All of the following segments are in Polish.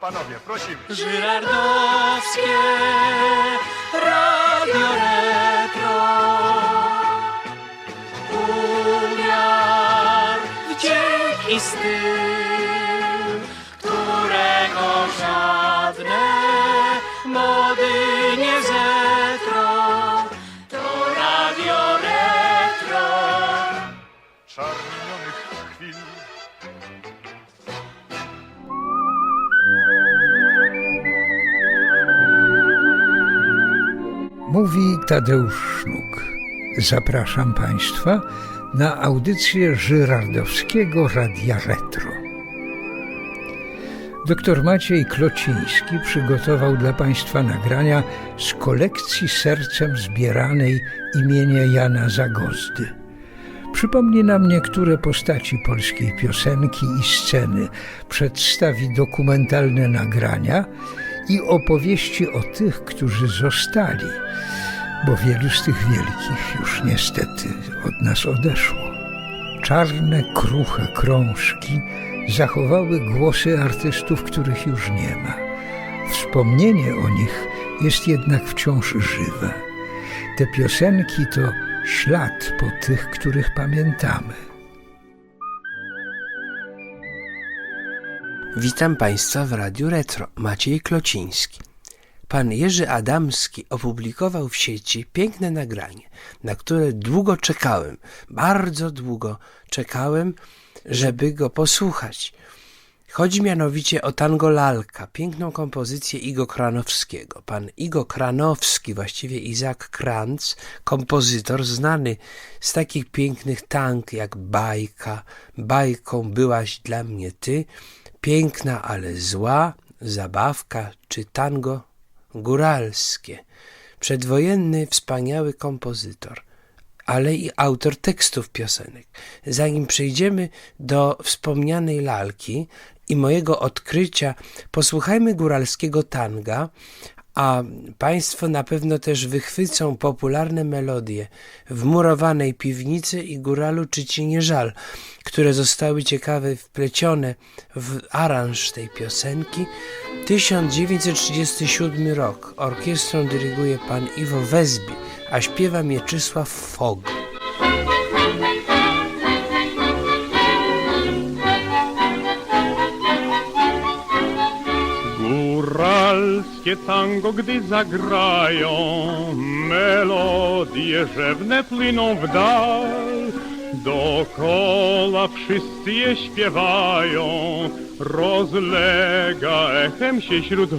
Panowie, prosimy. Żyrardowskie Radio Retro Umiar, wdzięk i styl Mówi Tadeusz Sznuk. Zapraszam Państwa na audycję Żyrardowskiego Radia Retro. Doktor Maciej Klociński przygotował dla Państwa nagrania z kolekcji sercem zbieranej imienia Jana Zagozdy. Przypomni nam niektóre postaci polskiej piosenki i sceny, przedstawi dokumentalne nagrania i opowieści o tych, którzy zostali, bo wielu z tych wielkich już niestety od nas odeszło. Czarne, kruche krążki zachowały głosy artystów, których już nie ma. Wspomnienie o nich jest jednak wciąż żywe. Te piosenki to ślad po tych, których pamiętamy. Witam Państwa w Radiu Retro. Maciej Klociński. Pan Jerzy Adamski opublikował w sieci piękne nagranie, na które długo czekałem, bardzo długo czekałem, żeby go posłuchać. Chodzi mianowicie o tango lalka, piękną kompozycję Igo Kranowskiego. Pan Igo Kranowski, właściwie Izak Kranz, kompozytor znany z takich pięknych tang jak Bajka, Bajką byłaś dla mnie ty, Piękna, ale zła, zabawka czy tango góralskie. Przedwojenny, wspaniały kompozytor, ale i autor tekstów piosenek. Zanim przejdziemy do wspomnianej lalki i mojego odkrycia, posłuchajmy góralskiego tanga, a Państwo na pewno też wychwycą popularne melodie w murowanej piwnicy i góralu czy ci nie żal, które zostały ciekawe wplecione w aranż tej piosenki. 1937 rok. Orkiestrą dyryguje pan Iwo Wezbi, a śpiewa Mieczysław Fog. Góralskie tango, gdy zagrają, melodie rzewne płyną w dal. Dokoła wszyscy je śpiewają, rozlega echem się śród.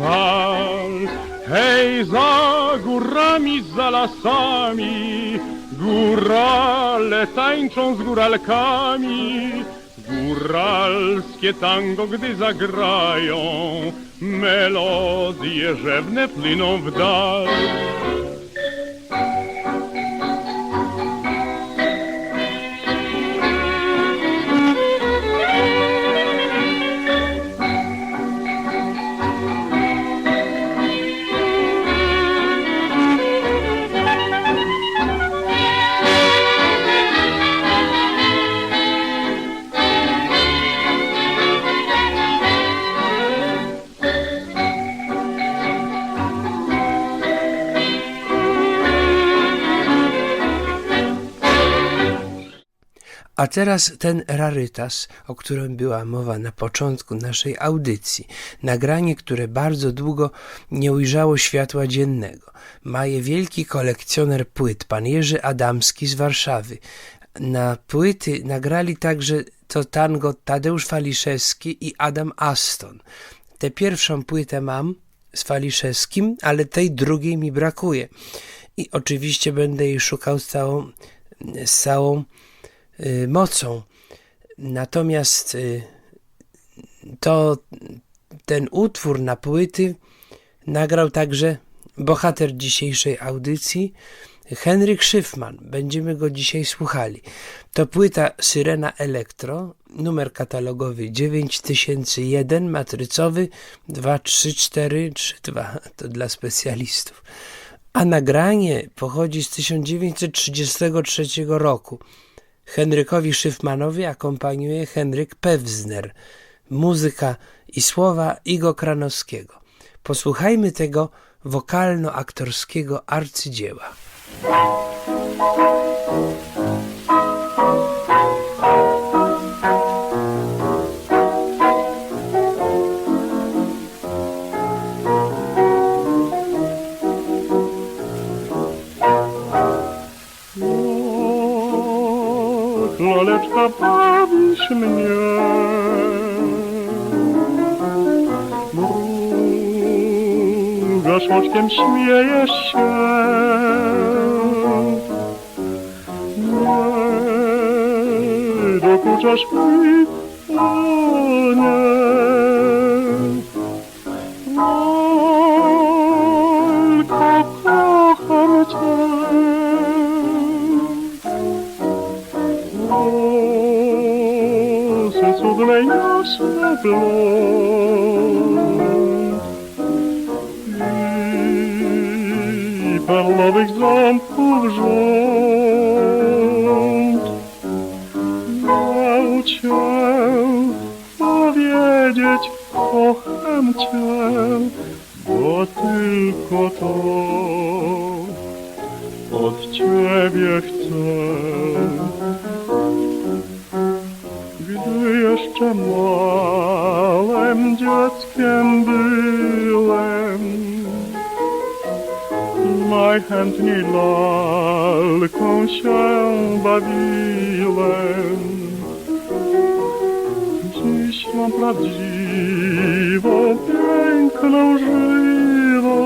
Hej, za górami, za lasami, górale tańczą z góralkami. Góralskie tango, gdy zagrają, melodie rzewne płyną w dal. A teraz ten rarytas, o którym była mowa na początku naszej audycji. Nagranie, które bardzo długo nie ujrzało światła dziennego. Ma je wielki kolekcjoner płyt, pan Jerzy Adamski z Warszawy. Na płyty nagrali także to tango Tadeusz Faliszewski i Adam Aston. Tę pierwszą płytę mam z Faliszewskim, ale tej drugiej mi brakuje. I oczywiście będę jej szukał z całą, z całą mocą. Natomiast y, to ten utwór na płyty nagrał także bohater dzisiejszej audycji, Henryk Szyfman. Będziemy go dzisiaj słuchali. To płyta Syrena Elektro, numer katalogowy 9001, matrycowy 23432. To dla specjalistów. A nagranie pochodzi z 1933 roku. Henrykowi Szyfmanowi akompaniuje Henryk Pewzner. Muzyka i słowa Igo Kranowskiego. Posłuchajmy tego wokalno-aktorskiego arcydzieła. Oczkiem, śmiejesz się. Nie dokuczasz mi, bo tylko to od ciebie chcę. Gdy jeszcze małym dzieckiem byłem, najchętniej lalką się bawiłem. Dziś mam piękną, żywą.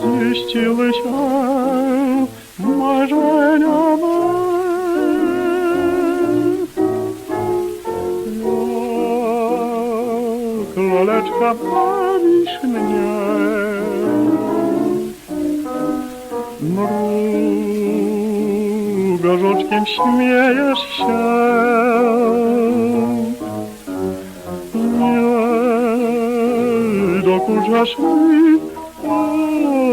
Dziś lśnią marzenia me. Jak laleczka bawisz mnie Mrugasz oczkiem, śmiejesz się dokuczasz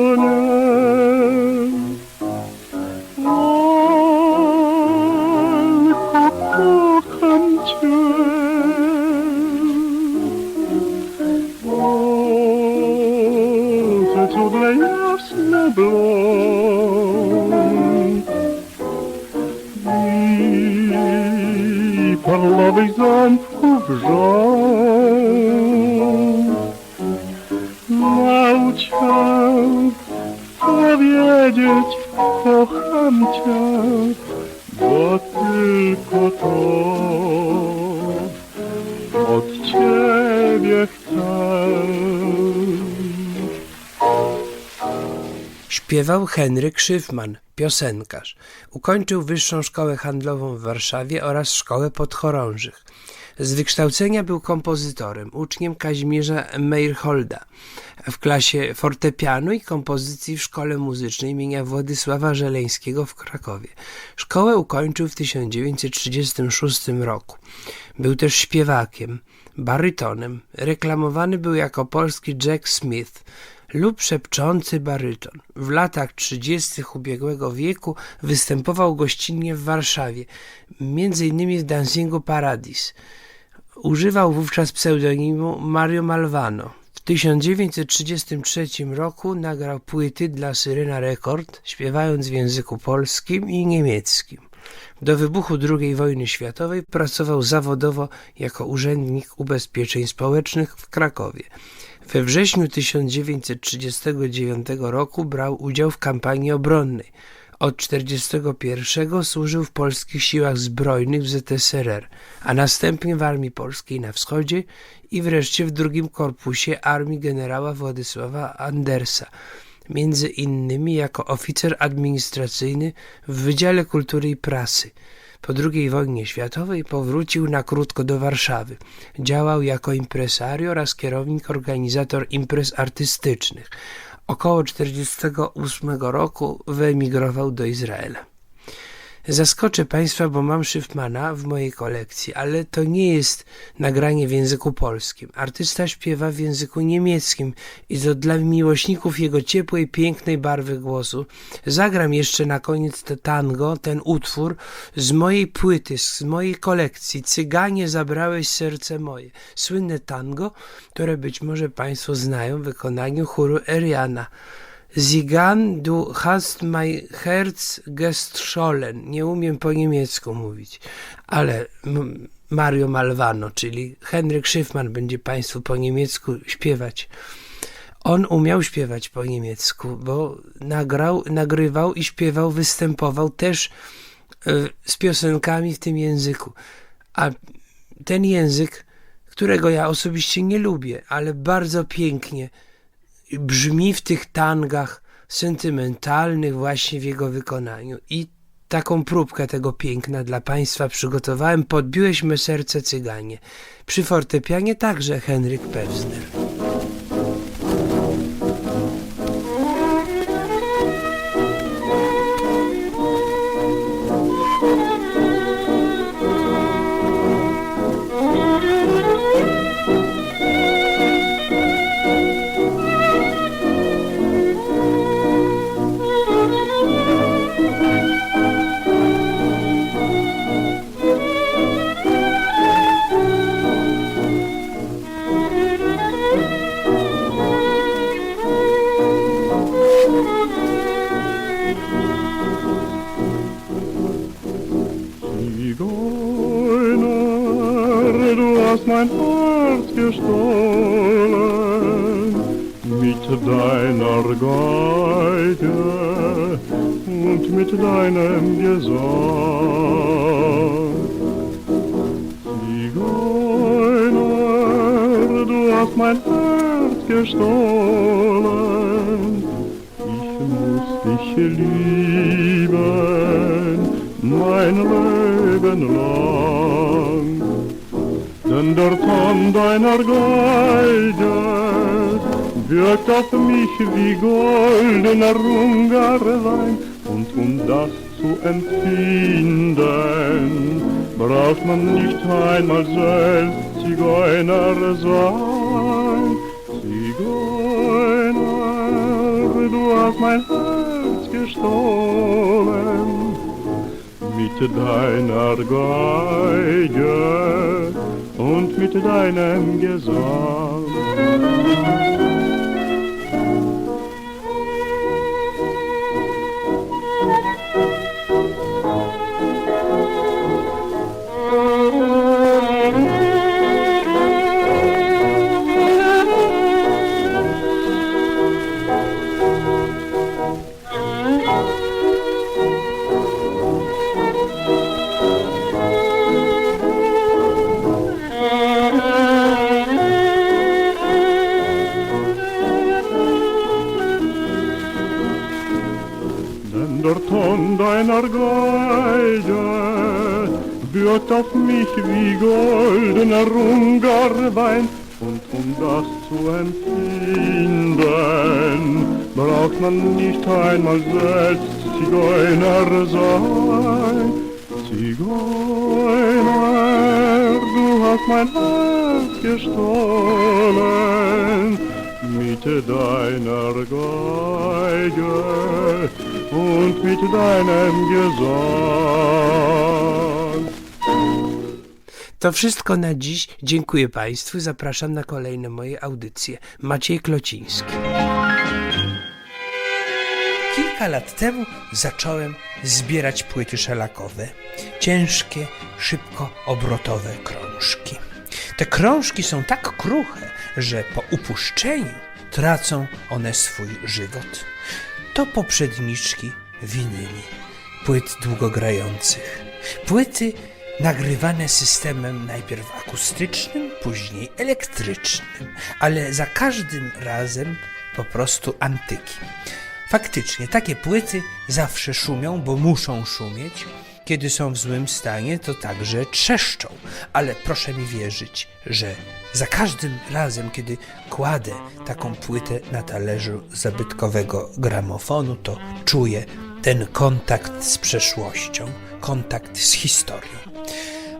powiedzieć kocham cię Bo tylko to od ciebie chcę Śpiewał Henryk Szyfman, piosenkarz. Ukończył Wyższą Szkołę Handlową w Warszawie oraz Szkołę Podchorążych. Z wykształcenia był kompozytorem, uczniem Kazimierza Meyerholda w klasie fortepianu i kompozycji w Szkole Muzycznej imienia Władysława Żeleńskiego w Krakowie. Szkołę ukończył w 1936 roku. Był też śpiewakiem, barytonem. Reklamowany był jako polski Jack Smith lub szepczący baryton. W latach 30. ubiegłego wieku występował gościnnie w Warszawie, innymi w Dancingu Paradis. Używał wówczas pseudonimu Mario Malvano. W 1933 roku nagrał płyty dla Syrena Record, śpiewając w języku polskim i niemieckim. Do wybuchu II wojny światowej pracował zawodowo jako urzędnik ubezpieczeń społecznych w Krakowie. We wrześniu 1939 roku brał udział w kampanii obronnej. Od 1941 służył w polskich siłach zbrojnych w ZSRR, a następnie w Armii Polskiej na wschodzie i wreszcie w drugim korpusie Armii generała Władysława Andersa, między innymi jako oficer administracyjny w Wydziale Kultury i Prasy. Po II wojnie światowej powrócił na krótko do Warszawy. Działał jako impresario oraz kierownik organizator imprez artystycznych. Około 1948 roku wyemigrował do Izraela. Zaskoczę Państwa, bo mam Schiffmana w mojej kolekcji, ale to nie jest nagranie w języku polskim. Artysta śpiewa w języku niemieckim i to dla miłośników jego ciepłej, pięknej barwy głosu. Zagram jeszcze na koniec te tango, ten utwór z mojej płyty, z mojej kolekcji. Cyganie zabrałeś serce moje. Słynne tango, które być może Państwo znają w wykonaniu chóru Eriana. Zigan, du hast mein Herz gestohlen. Nie umiem po niemiecku mówić, ale Mario Malvano, czyli Henryk Schiffman będzie Państwu po niemiecku śpiewać. On umiał śpiewać po niemiecku, bo nagrał, nagrywał i śpiewał, występował też y, z piosenkami w tym języku. A ten język, którego ja osobiście nie lubię, ale bardzo pięknie brzmi w tych tangach sentymentalnych właśnie w jego wykonaniu. I taką próbkę tego piękna dla Państwa przygotowałem. Podbiłeś me serce cyganie. Przy fortepianie także Henryk Pewzner. Herz gestohlen mit deiner Geige und mit deinem Gesang. Zigeuner, du hast mein Herz gestohlen. Ich muss dich lieben, mein Leben lang. Denn der Ton deiner Geige wirkt auf mich wie goldener Ungarwein. Und um das zu empfinden, braucht man nicht einmal selbst Zigeuner sein. Zigeuner, du hast mein Herz gestohlen mit deiner Geige und mit deinem Gesang. Der Ton deiner Geige wirkt auf mich wie goldener Ungarwein. Und um das zu empfinden, braucht man nicht einmal selbst Zigeuner sein. Zigeuner, du hast mein Herz gestohlen mit deiner Geige und mit deinem Gesang. To wszystko na dziś. Dziękuję Państwu. Zapraszam na kolejne moje audycje. Maciej Klociński. Kilka lat temu zacząłem zbierać płyty szelakowe. Ciężkie, szybko obrotowe krążki. Te krążki są tak kruche, że po upuszczeniu tracą one swój żywot. To poprzedniczki winyli, płyt długogrających. Płyty nagrywane systemem najpierw akustycznym, później elektrycznym, ale za każdym razem po prostu antyki. Faktycznie, takie płyty zawsze szumią, bo muszą szumieć. Kiedy są w złym stanie, to także trzeszczą, ale proszę mi wierzyć, że za każdym razem, kiedy kładę taką płytę na talerzu zabytkowego gramofonu, to czuję ten kontakt z przeszłością, kontakt z historią.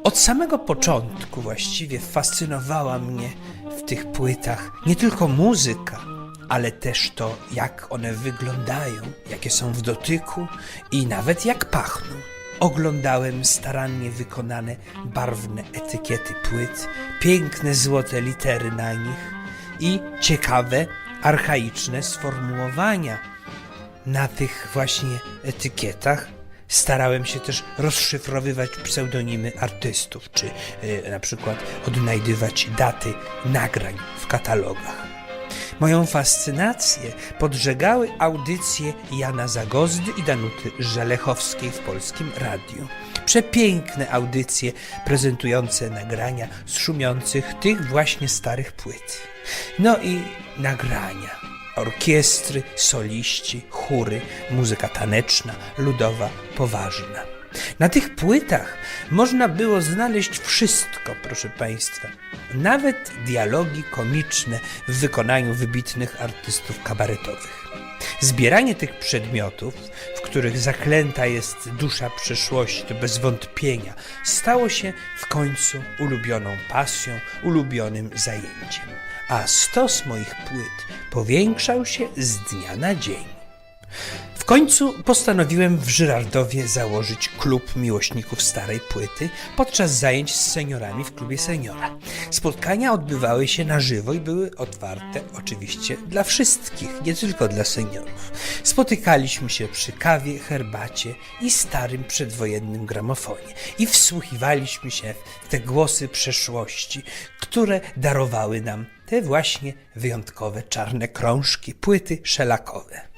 Od samego początku właściwie fascynowała mnie w tych płytach nie tylko muzyka, ale też to, jak one wyglądają, jakie są w dotyku i nawet jak pachną. Oglądałem starannie wykonane barwne etykiety płyt, piękne złote litery na nich i ciekawe, archaiczne sformułowania na tych właśnie etykietach starałem się też rozszyfrowywać pseudonimy artystów, czy y, na przykład odnajdywać daty nagrań w katalogach. Moją fascynację podżegały audycje Jana Zagozdy i Danuty Żelechowskiej w Polskim Radiu. Przepiękne audycje prezentujące nagrania z szumiących tych właśnie starych płyt. No i nagrania orkiestry, soliści, chóry, muzyka taneczna, ludowa, poważna. Na tych płytach można było znaleźć wszystko, proszę Państwa, nawet dialogi komiczne w wykonaniu wybitnych artystów kabaretowych. Zbieranie tych przedmiotów, w których zaklęta jest dusza przeszłości, bez wątpienia stało się w końcu ulubioną pasją, ulubionym zajęciem. A stos moich płyt powiększał się z dnia na dzień. Końcu postanowiłem w Żyrardowie założyć klub miłośników starej płyty podczas zajęć z seniorami w klubie seniora. Spotkania odbywały się na żywo i były otwarte oczywiście dla wszystkich, nie tylko dla seniorów. Spotykaliśmy się przy kawie, herbacie i starym przedwojennym gramofonie i wsłuchiwaliśmy się w te głosy przeszłości, które darowały nam te właśnie wyjątkowe czarne krążki, płyty szelakowe.